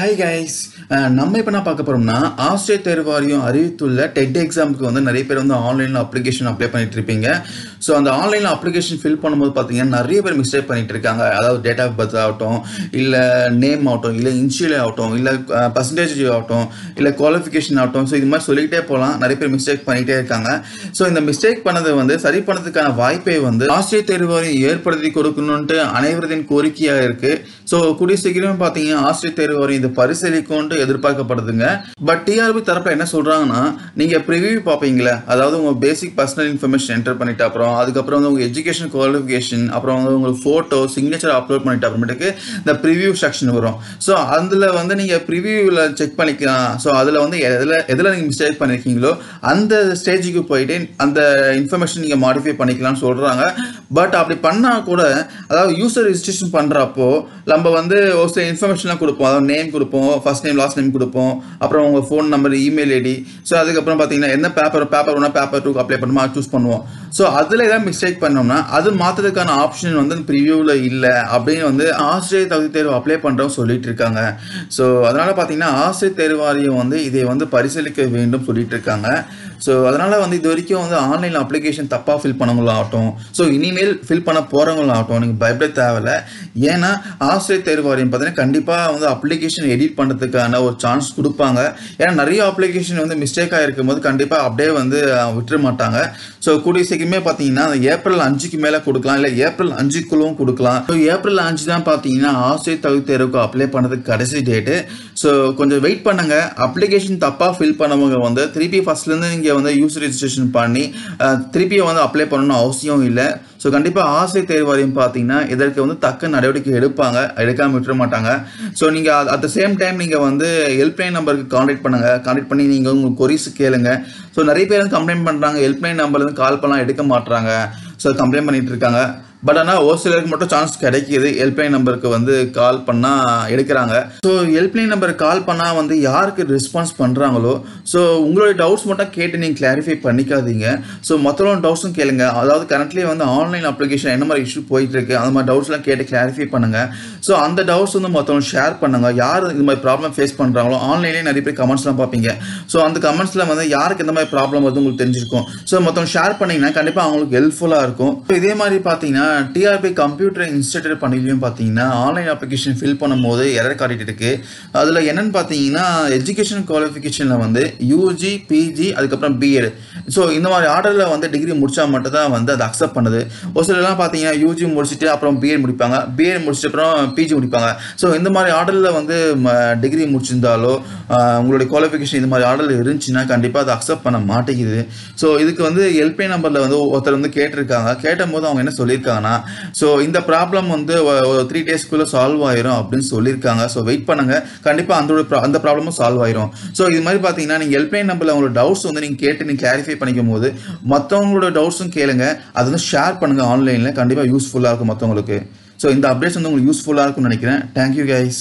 Hi guys நம்ம இப்போ நான் பார்க்க போகிறோம்னா ஆஸ்திரேலிய தேர்வு வாரியம் அறிவித்துள்ள டெட் எக்ஸாமுக்கு வந்து நிறைய பேர் வந்து ஆன்லைனில் அப்ளிகேஷன் அப்ளை பண்ணிட்டு இருப்பீங்க. ஸோ அந்த ஆன்லைனில் அப்ளிகேஷன் ஃபில் பண்ணும்போது பார்த்தீங்கன்னா நிறைய பேர் மிஸ்டேக் பண்ணிட்டு இருக்காங்க. அதாவது டேட் ஆஃப் பர்த் ஆகட்டும் இல்லை நேம் ஆகட்டும் இல்லை இன்ஷியல் ஆகட்டும் இல்லை பர்சன்டேஜ் ஆகட்டும் இல்லை குவாலிஃபிகேஷன் ஆகட்டும். ஸோ இது மாதிரி சொல்லிக்கிட்டே போகலாம். நிறைய பேர் மிஸ்டேக் பண்ணிகிட்டே இருக்காங்க. ஸோ இந்த மிஸ்டேக் பண்ணதை வந்து சரி பண்ணதுக்கான வாய்ப்பை வந்து ஆசிரியர் தேர்வு வாரியம் ஏற்படுத்தி கொடுக்கணுன்ட்டு அனைவரதின் கோரிக்கையாக இருக்குது ஸோ கூடிய சீக்கிரம் பார்த்தீங்கன்னா ஆசிரியர் தேர்வு வாரியம் இதை பரிசீலிக்கொண்டு எதிர்பார்க்கப்படுதுங்க. பட் டிஆர்பி தரப்பில் என்ன சொல்கிறாங்கன்னா நீங்கள் ப்ரிவியூ பார்ப்பீங்களே அதாவது உங்கள் பேசிக் பர்சனல் இன்ஃபர்மேஷன் என்டர் பண்ணிட்டு அப்புறம் அதுக்கப்புறம் வந்து உங்கள் எஜுகேஷன் குவாலிஃபிகேஷன் அப்புறம் வந்து உங்களுக்கு ஃபோட்டோ சிக்னேச்சர் அப்லோட் பண்ணிட்டு அப்புறமேட்டுக்கு இந்த ப்ரிவியூ செக்ஷன் வரும். ஸோ அதில் வந்து நீங்கள் ப்ரிவியூவில் செக் பண்ணிக்கலாம். ஸோ அதில் வந்து எதில் எதில் நீங்கள் மிஸ்டேக் பண்ணியிருக்கீங்களோ அந்த ஸ்டேஜுக்கு போயிட்டு அந்த இன்ஃபர்மேஷன் நீங்கள் மாடிஃபை பண்ணிக்கலாம்னு சொல்கிறாங்க பட் அப்படி பண்ணால் கூட அதாவது யூசர் ரிஜிஸ்ட்ரேஷன் பண்ணுறப்போ நம்ம வந்து ஒரு சில இன்ஃபர்மேஷன்லாம் கொடுப்போம். அதாவது நேம் கொடுப்போம் ஃபர்ஸ்ட் நேம் லாஸ்ட் நேம் கொடுப்போம். அப்புறம் உங்கள் phone number email ID so அதுக்கப்புறம் பார்த்தீங்கன்னா என்ன பேப்பர் பேப்பர் ஒன்றா பேப்பர் டூக்கு அப்ளை பண்ணுமா சூஸ் பண்ணுவோம். ஸோ அதில் ஏதாவது மிஸ்டேக் பண்ணோம்னா அது மாற்றுறதுக்கான ஆப்ஷன் வந்து ப்ரிவியூவில் இல்லை அப்படின்னு வந்து ஆசிரியர் தகுதி தேர்வு அப்ளை பண்ணுறோம் சொல்லிட்டு இருக்காங்க. ஸோ அதனால் பார்த்தீங்கன்னா ஆசிரியர் தேர்வாரியம் வந்து இதை வந்து பரிசீலிக்க வேண்டும் சொல்லிட்டு இருக்காங்க. ஸோ அதனால் வந்து இது வரைக்கும் வந்து ஆன்லைனில் அப்ளிகேஷன் தப்பாக ஃபில் பண்ணவங்களாகட்டும் ஸோ இனிமேல் ஃபில் பண்ண போகிறவங்களாகட்டும் நீங்கள் பயப்பட தேவையில்ல. ஏன்னா ஆசிரியர் தேர்வாரியம் பார்த்தீங்கன்னா கண்டிப்பாக வந்து அப்ளிகேஷன் எடிட் பண்ணுறதுக்கான ஒரு சான்ஸ் கொடுப்பாங்க. ஏன்னா நிறைய அப்ளிகேஷன் வந்து மிஸ்டேக்காக இருக்கும்போது கண்டிப்பாக அப்படியே வந்து விட்டுற மாட்டாங்க. ஸோ கூடிய சீக்கிரமே பார்த்தீங்கன்னா ஏப்ரல் அஞ்சுக்கு மேலே கொடுக்கலாம் இல்லை ஏப்ரல் அஞ்சுக்குள்ளும் கொடுக்கலாம். ஸோ ஏப்ரல் அஞ்சு தான் பார்த்தீங்கன்னா ஆசிரியர் தகுதி தேர்வுக்கு அப்ளை பண்ணுறதுக்கு கடைசி டேட்டு ஸோ கொஞ்சம் வெயிட் பண்ணுங்க. அப்ளிகேஷன் தப்பாக ஃபில் பண்ணவங்க வந்து திருப்பி ஃபஸ்ட்லேருந்து நீங்கள் வந்து யூஸ் ரிஜிஸ்ட்ரேஷன் பண்ணி திருப்பியும் வந்து அப்ளை பண்ணணும் அவசியம் இல்லை. ஸோ கண்டிப்பாக ஆசை தேர்வாரியம் பார்த்தீங்கன்னா இதற்கு வந்து தக்க நடவடிக்கை எடுப்பாங்க. எடுக்காமல் விட்டுற மாட்டாங்க. ஸோ நீங்கள் அட் த சேம் டைம் நீங்கள் வந்து ஹெல்ப்லைன் நம்பருக்கு கான்டாக்ட் பண்ணுங்கள் கான்டாக்ட் பண்ணி நீங்கள் உங்கள் கொரிஸ் கேளுங்க. ஸோ நிறைய பேர் வந்து கம்ப்ளைண்ட் பண்ணுறாங்க ஹெல்ப்லைன் நம்பர்லேருந்து கால் பண்ணலாம் எடுக்க மாட்டுறாங்க ஸோ கம்ப்ளைண்ட் பண்ணிகிட்டு இருக்காங்க. பட் ஆனால் ஒரு சிலருக்கு மட்டும் சான்ஸ் கிடைக்கிது. ஹெல்ப்லைன் நம்பருக்கு வந்து கால் பண்ணால் எடுக்கிறாங்க. ஸோ ஹெல்ப்லைன் நம்பருக்கு கால் பண்ணால் வந்து யாருக்கு ரெஸ்பான்ஸ் பண்ணுறாங்களோ ஸோ உங்களுடைய டவுட்ஸ் மட்டும் கேட்டு நீங்கள் கிளாரிஃபை பண்ணிக்காதீங்க. ஸோ மற்றவங்க டவுட்ஸும் கேளுங்க. அதாவது கரண்ட்லி வந்து ஆன்லைன் அப்ளிகேஷன் என்ன மாதிரி இஷ்யூ போயிட்டு இருக்கு அந்த மாதிரி டவுட்ஸ்லாம் கேட்டு கிளாரிஃபை பண்ணுங்க. ஸோ அந்த டவுட்ஸ் வந்து மற்றவங்க ஷேர் பண்ணுங்க. யார் இந்த மாதிரி ப்ராப்ளம் ஃபேஸ் பண்ணுறாங்களோ ஆன்லைன்லேயே நிறைய பேர் கமெண்ட்ஸ்லாம் பார்ப்பீங்க. ஸோ அந்த கமெண்ட்ஸில் வந்து யாருக்கு இந்த மாதிரி ப்ராப்ளம் வந்து உங்களுக்கு தெரிஞ்சிருக்கும். ஸோ மற்றவங்க ஷேர் பண்ணிங்கன்னா கண்டிப்பாக அவங்களுக்கு ஹெல்ப்ஃபுல்லாக இருக்கும். ஸோ இதே மாதிரி பார்த்தீங்கன்னா டிஆர்பி கம்ப்யூட்டர் இன்ஸ்டியூட் பண்ணிலையும் பார்த்தீங்கன்னா ஆன்லைன் அப்ளிகேஷன் ஃபில் பண்ணும்போது எரர் காட்டிட்டு இருக்கு. அதில் என்னென்னு பார்த்தீங்கன்னா எஜுகேஷன் குவாலிஃபிகேஷனில் வந்து யூஜி பிஜி அதுக்கப்புறம் பிஎட் ஸோ இந்த மாதிரி ஆர்டரில் வந்து டிகிரி முடித்தா மட்டும் தான் வந்து அதை அக்செப்ட் பண்ணுது. ஒரு சிலர்லாம் பார்த்தீங்கன்னா யூஜி முடிச்சுட்டு அப்புறம் பிஎட் முடிப்பாங்க. பிஎட் முடிச்சிட்டு அப்புறம் பிஜி முடிப்பாங்க. ஸோ இந்த மாதிரி ஆர்டரில் வந்து டிகிரி முடிச்சிருந்தாலோ உங்களுடைய குவாலிஃபிகேஷன் இந்த மாதிரி ஆர்டரில் இருந்துச்சுன்னா கண்டிப்பாக அதை அக்செப்ட் பண்ண மாட்டேங்குது. ஸோ இதுக்கு வந்து எல்பே நம்பரில் வந்து ஒருத்தர் வந்து கேட்டிருக்காங்க. கேட்டபோது அவங்க என்ன சொல்லியிருக்காங்கன்னா ஸோ இந்த ப்ராப்ளம் வந்து ஒரு த்ரீ டேஸ்க்குள்ளே சால்வ் ஆயிரும் அப்படின்னு சொல்லியிருக்காங்க. ஸோ வெயிட் பண்ணுங்க. கண்டிப்பாக அந்த அந்த ப்ராப்ளமும் சால்வ் ஆயிரும். ஸோ இது மாதிரி பார்த்தீங்கன்னா நீங்கள் ஹெல்ப்லைன் நம்பரில் உங்களோட டவுட்ஸ் வந்து நீங்கள் கேட்டு நீங்கள் கிளாரிஃபை பண்ணிக்கும் போது மற்றவங்களோட டவுட்ஸும் கேளுங்க. அதை வந்து ஷேர் பண்ணுங்க ஆன்லைனில் கண்டிப்பாக யூஸ்ஃபுல்லாக இருக்கும் மற்றவங்களுக்கு ஸோ இந்த அப்டேட்ஸ் வந்து உங்களுக்கு யூஸ்ஃபுல்லாக இருக்கும்னு நினைக்கிறேன். Thank you guys